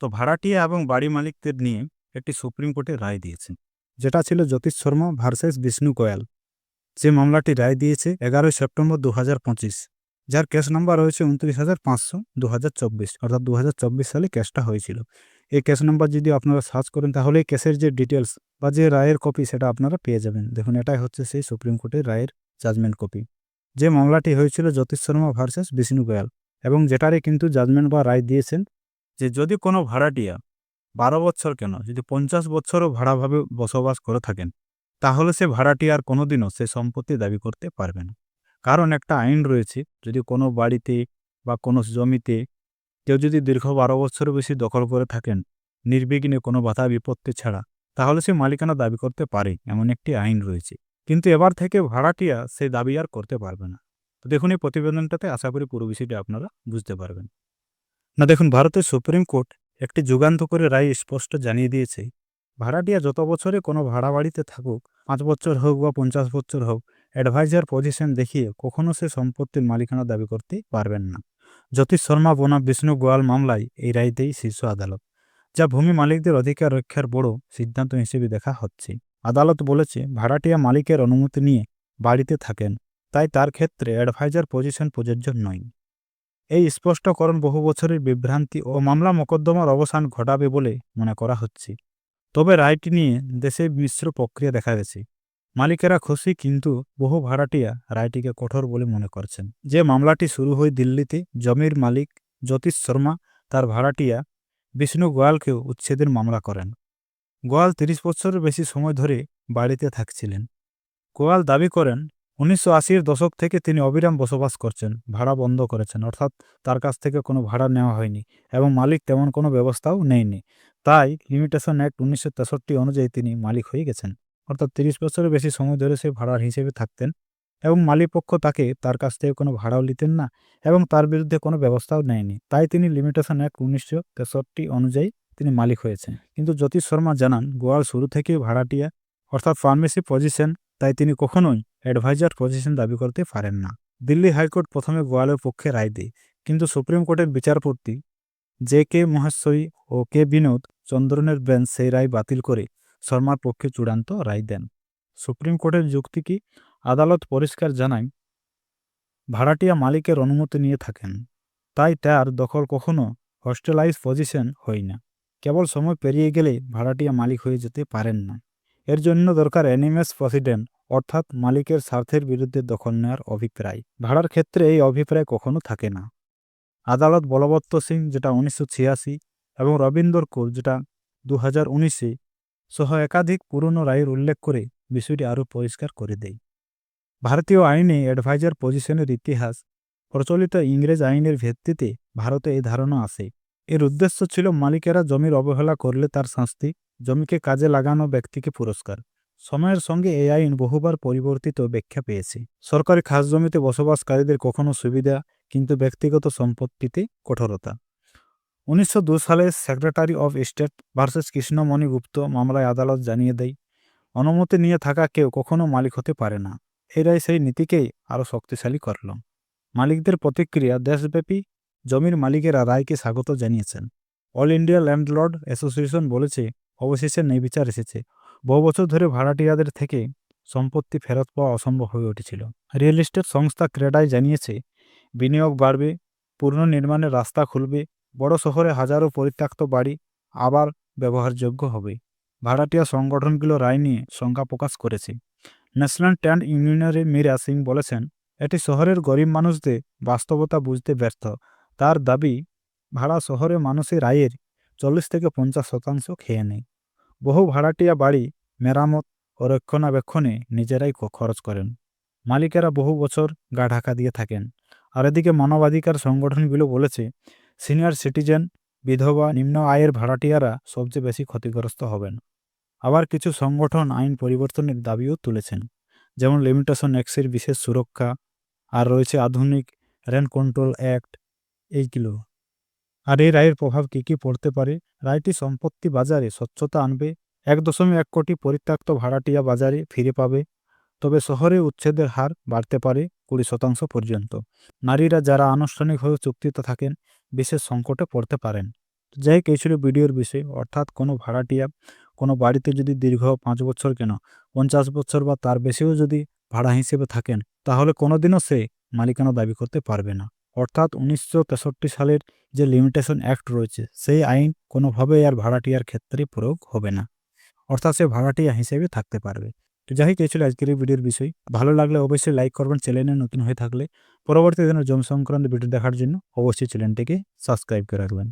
তো ভাড়াটিয়া এবং বাড়ি মালিকদের নিয়ে একটি সুপ্রিম কোর্টে রায় দিয়েছেন যেটা ছিল জ্যোতিষ শর্মা ভার্সেস বিষ্ণু গোয়াল। যে মামলাটি রায় দিয়েছে এগারোই সেপ্টেম্বর দু হাজার পঁচিশ, যার কেস নাম্বার রয়েছে উনত্রিশ হাজার পাঁচশো দু হাজার চব্বিশ, অর্থাৎ দু হাজার চব্বিশ সালে কেসটা হয়েছিল। এই কেস নাম্বার যদি আপনারা সার্চ করেন, তাহলে এই কেসের যে ডিটেলস বা যে রায়ের কপি, সেটা আপনারা পেয়ে যাবেন। দেখুন, এটাই হচ্ছে সেই সুপ্রিম কোর্টের রায়ের জাজমেন্ট কপি। যে মামলাটি হয়েছিল জ্যোতিষ শর্মা ভার্সেস বিষ্ণু গোয়াল, এবং যেটারে কিন্তু জাজমেন্ট বা রায় দিয়েছেন যে যদি কোনো ভাড়াটিয়া বারো বছর কেন, যদি পঞ্চাশ বছরও ভাড়াভাবে বসবাস করে থাকেন, তাহলে সে ভাড়াটিয়ার কোনোদিনও সে সম্পত্তি দাবি করতে পারবে না। কারণ একটা আইন রয়েছে, যদি কোনো বাড়িতে বা কোনো জমিতে কেউ যদি দীর্ঘ বারো বছরের বেশি দখল করে থাকেন, নির্বিঘ্নে কোনো বাধা বিপত্তি ছাড়া, তাহলে সে মালিকানা দাবি করতে পারে, এমন একটি আইন রয়েছে। কিন্তু এবার থেকে ভাড়াটিয়া সেই দাবি আর করতে পারবে না। তো দেখুন এই প্রতিবেদনটাতে আশা করি পুরো বিষয়টি আপনারা বুঝতে পারবেন। না দেখুন, ভারতের সুপ্রিম কোর্ট একটি যুগান্তকারী রায় স্পষ্ট জানিয়ে দিয়েছে, ভাড়াটিয়া যত বছরে কোনো ভাড়া বাড়িতে থাকুক, পাঁচ বছর হোক বা পঞ্চাশ বছর হোক, অ্যাডভাইজার পজিশন দেখিয়ে কখনো সে সম্পত্তির মালিকানা দাবি করতে পারবেন না। জ্যোতিষ শর্মা বনাম বিষ্ণু গোয়াল মামলায় এই রায় দেয় শীর্ষ আদালত, যা ভূমি মালিকদের অধিকার রক্ষার বড় সিদ্ধান্ত হিসেবে দেখা হচ্ছে। আদালত বলেছে, ভাড়াটিয়া মালিকের অনুমতি নিয়ে বাড়িতে থাকেন, তাই তার ক্ষেত্রে অ্যাডভাইজার পজিশন প্রযোজ্য নয়। এই স্পষ্টকরণ বহু বছরের বিভ্রান্তি ও মামলা মোকদ্দমার অবসান ঘটাবে বলে মনে করা হচ্ছে। তবে রায়টি নিয়ে দেশে মিশ্র প্রক্রিয়া দেখা গেছে। মালিকেরা খুশি কিন্তু বহু ভাড়াটিয়া রায়টিকে কঠোর বলে মনে করছেন। যে মামলাটি শুরু হয় দিল্লিতে, জমির মালিক জ্যোতিষ শর্মা তার ভাড়াটিয়া বিষ্ণু গোয়ালকেও উচ্ছেদের মামলা করেন। গোয়াল তিরিশ বছরের বেশি সময় ধরে বাড়িতে থাকছিলেন। গোয়াল দাবি করেন উনিশশো আশির দশক থেকে তিনি অবিরাম বসবাস করছেন, ভাড়া বন্ধ করেছেন, অর্থাৎ তার কাছ থেকে কোনো ভাড়া নেওয়া হয়নি এবং মালিক তেমন কোনো ব্যবস্থাও নেয়নি। তাই লিমিটেশন অ্যাক্ট উনিশশো তেষট্টি অনুযায়ী তিনি মালিক হয়ে গেছেন। অর্থাৎ তিরিশ বছরের বেশি সময় ধরে সে ভাড়ার হিসেবে থাকতেন এবং মালিকপক্ষ তাকে তার কাছ থেকে কোনো ভাড়াও নিতেন না এবং তার বিরুদ্ধে কোনো ব্যবস্থাও নেয়নি। তাই তিনি লিমিটেশন অ্যাক্ট উনিশশো তেষট্টি অনুযায়ী তিনি মালিক হয়েছেন। কিন্তু জ্যোতিষ শর্মা জানান, গোয়াল শুরু থেকেই ভাড়াটিয়া, অর্থাৎ ফার্মেসি পজিশন তাই তিনি কখনোই অ্যাডভাইজার পজিশন দাবি করতে পারেন না। দিল্লি হাইকোর্ট প্রথমে গোয়ালের পক্ষে রায় দেয়, কিন্তু সুপ্রিম কোর্টের বিচারপতি জে কে মহেশ্বরী ও কে বিনোদ চন্দ্রনের বেঞ্চ সেই রায় বাতিল করে শর্মার পক্ষে চূড়ান্ত রায় দেন। সুপ্রিম কোর্টের যুক্তি কি? আদালত পরিষ্কার জানায়, ভাড়াটিয়া মালিকের অনুমতি নিয়ে থাকেন, তাই তার দখল কখনো হস্টেলাইজ পজিশন হয় না। কেবল সময় পেরিয়ে গেলে ভাড়াটিয়া মালিক হয়ে যেতে পারেন না। এর জন্য দরকার অ্যানিমেস প্রসিডেন্ট, অর্থাৎ মালিকের স্বার্থের বিরুদ্ধে দখল নেওয়ার অভিপ্রায়। ভাড়ার ক্ষেত্রে এই অভিপ্রায় কখনো থাকে না। আদালত বলবত্ত সিং, যেটা উনিশশো ছিয়াশি, এবং রবীন্দ্র কৌর যেটা দু হাজার উনিশে, সহ একাধিক পুরনো রায়ের উল্লেখ করে বিষয়টি আরও পরিষ্কার করে দেয়। ভারতীয় আইনে অ্যাডভাইজার পজিশনের ইতিহাস, প্রচলিত ইংরেজ আইনের ভিত্তিতে ভারতে এই ধারণা আসে এর উদ্দেশ্য ছিল মালিকেরা জমির অবহেলা করলে তার শাস্তি জমিকে কাজে লাগানো ব্যক্তিকে পুরস্কার। সময়ের সঙ্গে এই আইন বহুবার পরিবর্তিত ব্যাখ্যা পেয়েছে। সরকারি খাস জমিতে বসবাসকারীদের কখনো সুবিধা, কিন্তু ব্যক্তিগত সম্পত্তিতে কঠোরতা। উনিশশো সালে secretary of state versus Krishnamani Gupta মামলায় আদালত জানিয়ে দেয়, অনুমতি নিয়ে থাকা কেউ কখনো মালিক হতে পারে না। এরাই সেই নীতিকেই আরও শক্তিশালী করল। মালিকদের প্রতিক্রিয়া দেশব্যাপী জমির মালিকেরা রায়কে স্বাগত জানিয়েছেন। অল ইন্ডিয়া ল্যান্ডলর্ড অ্যাসোসিয়েশন বলেছে অবশেষে ন্যায়বিচার এসেছে। বহু বছর ধরে ভাড়াটিয়াদের থেকে সম্পত্তি ফেরত পাওয়া অসম্ভব হয়ে উঠেছিল। রিয়েল এস্টেট সংস্থা ক্রেডাই জানিয়েছে, বিনিয়োগ বাড়বে পুনর্নির্মাণের রাস্তা খুলবে, বড় শহরে হাজারো পরিত্যক্ত বাড়ি আবার ব্যবহারযোগ্য হবে। ভাড়াটিয়া সংগঠনগুলো রায় নিয়ে শঙ্কা প্রকাশ করেছে। ন্যাশনাল ট্যান্ড ইউনিয়নের মীরা সিং বলেছেন, এটি শহরের গরিব মানুষদের বাস্তবতা বুঝতে ব্যর্থ। তার দাবি, ভাড়া শহরে মানুষের আয়ের চল্লিশ থেকে পঞ্চাশ শতাংশ খেয়ে নেয়। বহু ভাড়াটিয়া বাড়ি, মেরামত ও রক্ষণাবেক্ষণে নিজেরাই খরচ করেন। মালিকেরা বহু বছর গা ঢাকা দিয়ে থাকেন। আর এদিকে মানবাধিকার সংগঠনগুলো বলেছে, সিনিয়র সিটিজেন, বিধবা, নিম্ন আয়ের ভাড়াটিয়ারা সবচেয়ে বেশি ক্ষতিগ্রস্ত হবেন। আবার কিছু সংগঠন আইন পরিবর্তনের দাবিও তুলেছেন, যেমন লিমিটেশন অ্যাক্সের বিশেষ সুরক্ষা, আর রয়েছে আধুনিক রেন কন্ট্রোল অ্যাক্ট, এইগুলো। আর এই রায়ের প্রভাব কী কী পড়তে পারে? রায়টি সম্পত্তি বাজারে স্বচ্ছতা আনবে, এক দশমিক এক কোটি পরিত্যক্ত ভাড়াটিয়া বাজারে ফিরে পাবে, তবে শহরে উচ্ছেদের হার বাড়তে পারে কুড়ি শতাংশ পর্যন্ত। নারীরা যারা আনুষ্ঠানিকভাবে চুক্তিতে থাকেন, বিশেষ সংকটে পড়তে পারেন। যাই এই ছিল ভিডিওর বিষয়। অর্থাৎ কোনো ভাড়াটিয়া কোনো বাড়িতে যদি দীর্ঘ পাঁচ বছর কেন, পঞ্চাশ বছর বা তার বেশিও যদি ভাড়া হিসেবে থাকেন, তাহলে কোনোদিনও সে মালিকানা দাবি করতে পারবে না। অর্থাৎ উনিশশো তেষট্টি সালের যে লিমিটেশন অ্যাক্ট রয়েছে, সেই আইন কোনোভাবেই আর ভাড়াটিয়ার ক্ষেত্রে প্রয়োগ হবে না। অর্থাৎ সে ভাড়াটিয়া হিসেবে থাকতে পারবে। তো যাই এই ছিল আজকের এই ভিডিওর বিষয়। ভালো লাগলে অবশ্যই লাইক করবেন, চ্যানেলে নতুন হয়ে থাকলে। পরবর্তী দিনের জম সংক্রান্ত ভিডিও দেখার জন্য অবশ্যই চ্যানেলটিকে সাবস্ক্রাইব করে রাখবেন।